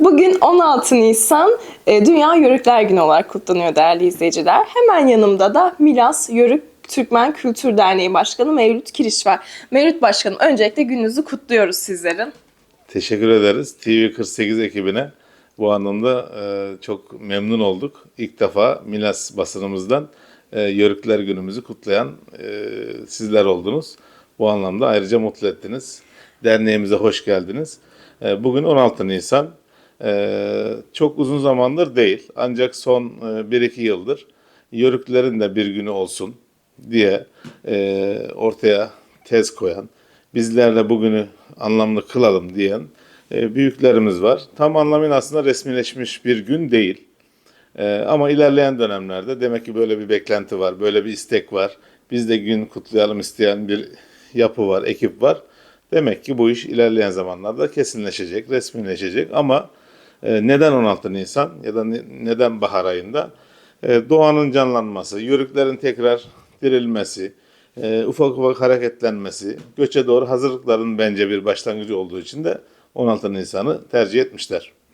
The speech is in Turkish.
Bugün 16 Nisan e, Dünya Yörükler Günü olarak kutlanıyor değerli izleyiciler. Hemen yanımda da Milas Yörük Türkmen Kültür Derneği Başkanı Mevlüt Kiriş var. Mevlüt Başkanım öncelikle gününüzü kutluyoruz sizlerin. Teşekkür ederiz TV48 ekibine. Bu anlamda e, çok memnun olduk. İlk defa Milas basınımızdan e, Yörükler Günümüzü kutlayan sizler oldunuz. Bu anlamda ayrıca mutlu ettiniz. Derneğimize hoş geldiniz. Bugün 16 Nisan. E, çok uzun zamandır değil. Ancak son e, 1-2 yıldır Yörüklerin de bir günü olsun diye e, ortaya tez koyan, bizler de bugünü anlamlı kılalım diyen e, büyüklerimiz var. Tam anlamıyla aslında resmileşmiş bir gün değil. E, ama ilerleyen dönemlerde demek ki böyle bir beklenti var, böyle bir istek var. Biz de gün kutlayalım isteyen bir yapı var, ekip var. Demek ki bu iş ilerleyen zamanlarda kesinleşecek, resmileşecek ama neden 16 Nisan ya da ne- neden bahar ayında? E, doğanın canlanması, yörüklerin tekrar dirilmesi, e, ufak ufak hareketlenmesi, göçe doğru hazırlıkların bence bir başlangıcı olduğu için de 16 Nisan'ı tercih etmişler.